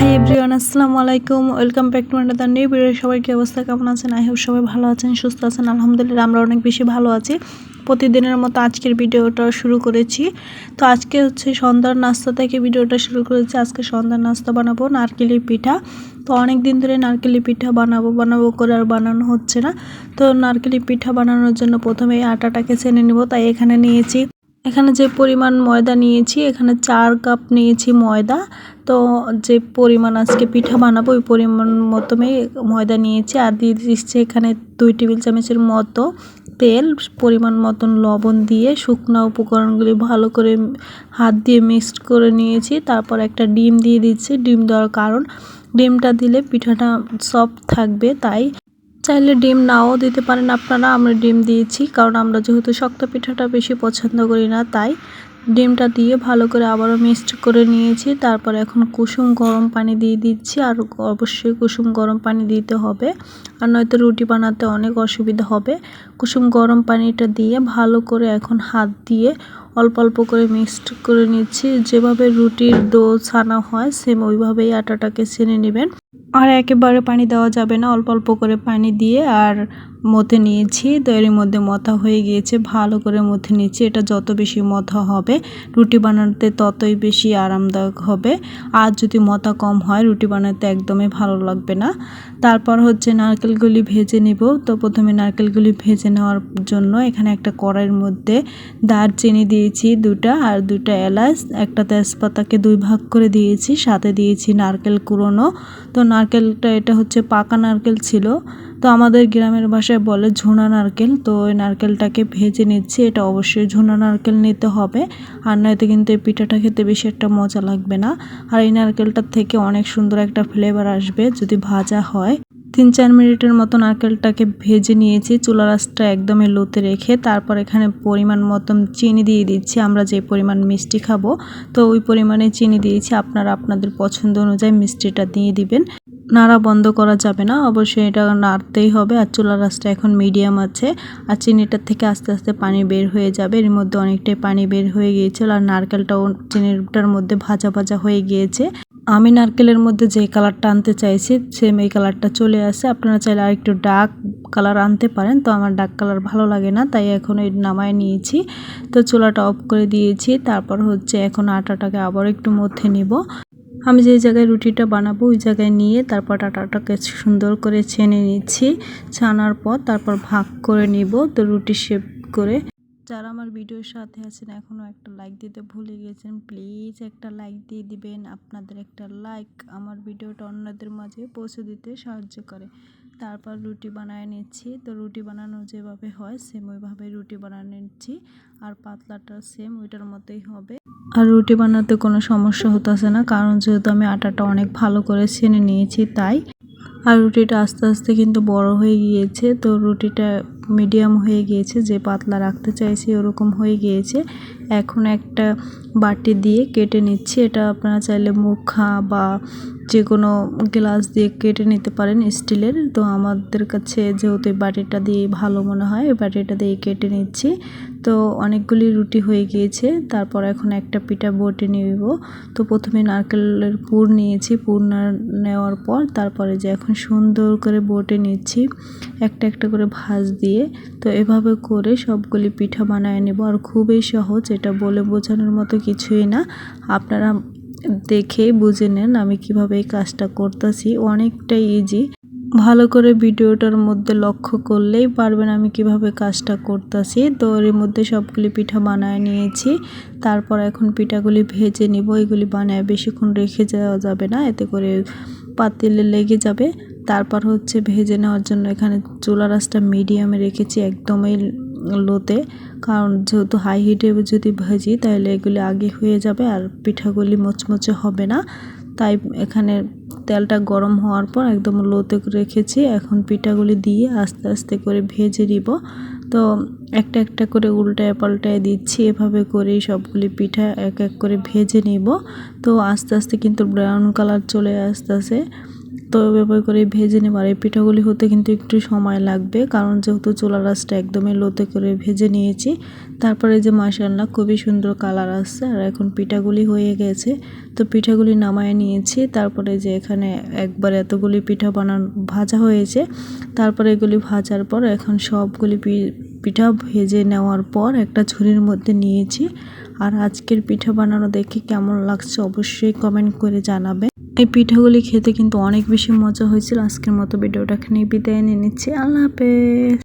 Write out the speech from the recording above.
আসসালামু আলাইকুম। Welcome back to Manda new video সবাই কি অবস্থা? কেমন আছেন? আই হোপ সবাই ভালো আছেন, সুস্থ আছেন। আলহামদুলিল্লাহ, আমরা অনেক বেশি ভালো আছি। প্রতিদিনের মতো আজকের ভিডিওটা শুরু করেছি। তো আজকে হচ্ছে সন্ধ্যার নাস্তা থেকে ভিডিওটা শুরু করেছি। আজকে সন্ধ্যার নাস্তা বানাবো নারকেলি পিঠা। তো অনেক দিন ধরে নারকেলি পিঠা বানাবো বানাবো করে আর বানানো হচ্ছে না। তো নারকেলি পিঠা বানানোর জন্য প্রথমে আটাটাকে চেনে নিব। তাই এখানে নিয়েছি, এখানে যে পরিমাণ ময়দা নিয়েছি, এখানে চার কাপ নিয়েছি ময়দা। তো যে পরিমাণ আজকে পিঠা বানাবো, ওই পরিমাণ মতমে ময়দা নিয়েছি আর দিয়ে দিচ্ছি এখানে দুই টেবিল চামচের মতো তেল, পরিমাণ মতন লবণ দিয়ে শুকনো উপকরণগুলি ভালো করে হাত দিয়ে মিক্সড করে নিয়েছি। তারপর একটা ডিম দিয়ে দিচ্ছি, ডিম দেওয়ার কারণ ডিমটা দিলে পিঠাটা সফট থাকবে তাই। চাইলে ডিম নাও দিতে পারেন আপনারা, আমরা ডিম দিয়েছি, কারণ আমরা যেহেতু শক্ত পিঠাটা বেশি পছন্দ করি না তাই। ডিমটা দিয়ে ভালো করে আবারও মিক্সড করে নিয়েছি। তারপর এখন কুসুম গরম পানি দিয়ে দিচ্ছি আর অবশ্যই কুসুম গরম পানি দিতে হবে। আর নয়তো রুটি বানাতে অনেক অসুবিধা হবে। কুসুম গরম পানিটা দিয়ে ভালো করে এখন হাত দিয়ে অল্প অল্প করে মিক্সড করে নিচ্ছি। যেভাবে রুটির দো ছানা হয় সেম ওইভাবেই আটাটাকে ছেনে নেবেন। আর একেবারে পানি দেওয়া যাবে না, অল্প অল্প করে পানি দিয়ে আর মথে নিয়েছি। তো এর মধ্যে মথা হয়ে গিয়েছে, ভালো করে মথে নিয়েছি এটা যত বেশি মথা হবে, রুটি বানাতে ততই বেশি আরামদায়ক হবে। আর যদি মথা কম হয়, রুটি বানাতে একদমই ভালো লাগবে না। তারপর হচ্ছে নারকেলগুলি ভেজে নিব। তো প্রথমে নারকেলগুলি ভেজে নেওয়ার জন্য এখানে একটা কড়াইয়ের মধ্যে দারচিনি দিয়েছি দুটা আর দুটা এলাচ। একটা তেজপাতাকে দুই ভাগ করে দিয়েছি, সাথে দিয়েছি নারকেল কুড়োনো। তো নারকেলটা, এটা হচ্ছে পাকা নারকেল ছিল। তো আমাদের গ্রামের ভাষায় বলে ঝুনা নারকেল। তো ওই নারকেলটাকে ভেজে নিচ্ছি, এটা অবশ্যই ঝুনা নারকেল নিতে হবে। আর নয়তো কিন্তু এই পিঠাটা খেতে বেশি একটা মজা লাগবে না। আর এই নারকেলটার থেকে অনেক সুন্দর একটা ফ্লেভার আসবে যদি ভাজা হয়। তিন চার মিনিটের মতো নারকেলটাকে ভেজে নিয়েছি। চুলা রাসটা একদমই লোতে রেখে তারপর এখানে পরিমাণ মতন চিনি দিয়ে দিচ্ছি। আমরা যে পরিমাণ মিষ্টি খাব, তো ওই পরিমাণে চিনি দিয়েছি। আপনারা আপনাদের পছন্দ অনুযায়ী মিষ্টিটা দিয়ে দিবেন। নাড়া বন্ধ করা যাবে না, অবশ্যই এটা নাড়তেই হবে। আর চুলা রাসটা এখন মিডিয়াম আছে। আর চিনিটার থেকে আস্তে আস্তে পানি বের হয়ে যাবে। এর মধ্যে অনেকটাই পানি বের হয়ে গিয়েছিল। আর নারকেলটাও চিনিটার মধ্যে ভাজা ভাজা হয়ে গিয়েছে। আমি নারকেলের মধ্যে যে কালারটা আনতে চাইছি সেম এই কালারটা চলে আসে। আপনারা চাইলে আর একটু ডার্ক কালার আনতে পারেন। তো আমার ডার্ক কালার ভালো লাগে না, তাই এখন এই নামায় নিয়েছি। তো চুলাটা অফ করে দিয়েছি। তারপর হচ্ছে এখন আটাটাকে আবার একটু মধ্যে নিব। আমি যে জায়গায় রুটিটা বানাবো, ওই জায়গায় নিয়ে তারপর আটাটাকে সুন্দর করে ছেনে নিচ্ছি। ছানার পর তারপর ভাগ করে নিব। তো রুটি শেপ করে যারা আমার ভিডিওর সাথে আছেন, এখনও একটা লাইক দিতে ভুলে গেছেন প্লিজ একটা লাইক দিয়ে দিবেন। আপনাদের একটা লাইক আমার ভিডিওটা অন্যদের মাঝে পৌঁছে দিতে সাহায্য করে। তারপর রুটি বানায় নিচ্ছি। তো রুটি বানানো যেভাবে হয় সেম ওইভাবে রুটি বানিয়ে নিচ্ছি। আর পাতলাটা সেম ওইটার মতোই হবে। আর রুটি বানাতে কোনো সমস্যা হতেছে না, কারণ যেহেতু আমি আটাটা অনেক ভালো করে ছেনে নিয়েছি, তাই। আর রুটিটা আস্তে আস্তে কিন্তু বড় হয়ে গিয়েছে, তো রুটিটা মিডিয়াম হয়ে গিয়েছে, যে পাতলা রাখতে চাইছি ওরকম হয়ে গিয়েছে। এখন একটা বাটি দিয়ে কেটে নিচ্ছি। এটা আপনারা চাইলে মুখা বা যে কোনো গ্লাস দিয়ে কেটে নিতে পারেন স্টিলের। তো আমাদের কাছে যেহেতু এই বাটিটা দিয়ে ভালো মনে হয়, এই বাটিটা দিয়ে কেটে নিচ্ছি। তো অনেকগুলি রুটি হয়ে গিয়েছে, তারপর এখন একটা পিঠা বটে নিব। তো প্রথমে নারকেলের পুর নিয়েছি, পুর নেওয়ার পর তারপরে যে এখন সুন্দর করে বটে নিচ্ছি, একটা একটা করে ভাজ দিয়ে। তো এভাবে করে সবগুলি পিঠা বানায় নেব, আর খুবই সহজ, এটা বলে বোঝানোর মতো কিছুই না। আপনারা দেখে বুঝে নেন আমি কীভাবে এই কাজটা করতেছি। অনেকটাই ইজি ভালো করে ভিডিওটার মধ্যে লক্ষ্য করলেই পারবেন আমি কীভাবে কাজটা করতেছি। তো এর মধ্যে সবগুলি পিঠা বানায় নিয়েছি। তারপর এখন পিঠাগুলি ভেজে নিব। এগুলি বানায় বেশিক্ষণ রেখে যাওয়া যাবে না। এতে করে পাতিলে লেগে যাবে। তারপর হচ্ছে ভেজে নেওয়ার জন্য এখানে চুলা রাসটা মিডিয়ামে রেখেছি। একদমই লোতে, কারণ যেহেতু হাই হিটে যদি ভাজি, তাহলে এগুলি আগে হয়ে যাবে আর পিঠাগুলি মচমচে হবে না। তাই এখানে তেলটা গরম হওয়ার পর একদম লোতে রেখেছি। এখন পিঠাগুলি দিয়ে আস্তে আস্তে করে ভেজে নিব। তো একটা একটা করে উল্টায় পাল্টায় দিচ্ছি। এভাবে করেই সবগুলি পিঠা এক এক করে ভেজে নিব। তো আস্তে আস্তে কিন্তু ব্রাউন কালার চলে আসতেছে। তো এভাবে করে ভেজে নেব। আর এই পিঠাগুলি হতে কিন্তু একটু সময় লাগবে, কারণ যেহেতু চুলা রাসটা একদমই লোতে করে ভেজে নিয়েছি। তারপরে যে মাসাল্লা খুবই সুন্দর কালার আসছে, আর এখন পিঠাগুলি হয়ে গেছে। তো পিঠাগুলি নামায় নিয়েছি, তারপরে যে এখানে একবার এতগুলি পিঠা বানানো, ভাজা হয়েছে। তারপরে এগুলি ভাজার পর এখন সবগুলি পিঠা ভেজে নেওয়ার পর একটা ঝুড়ির মধ্যে নিয়েছি। আর আজকের পিঠা বানানো দেখে কেমন লাগছে অবশ্যই কমেন্ট করে জানাবে এই পিঠাগুলি খেতে কিন্তু অনেক বেশি মজা হয়েছিল। আজকের মতো ভিডিওটা এখানে বিদায় নিয়ে নিচ্ছি। আল্লাহ হাফেজ।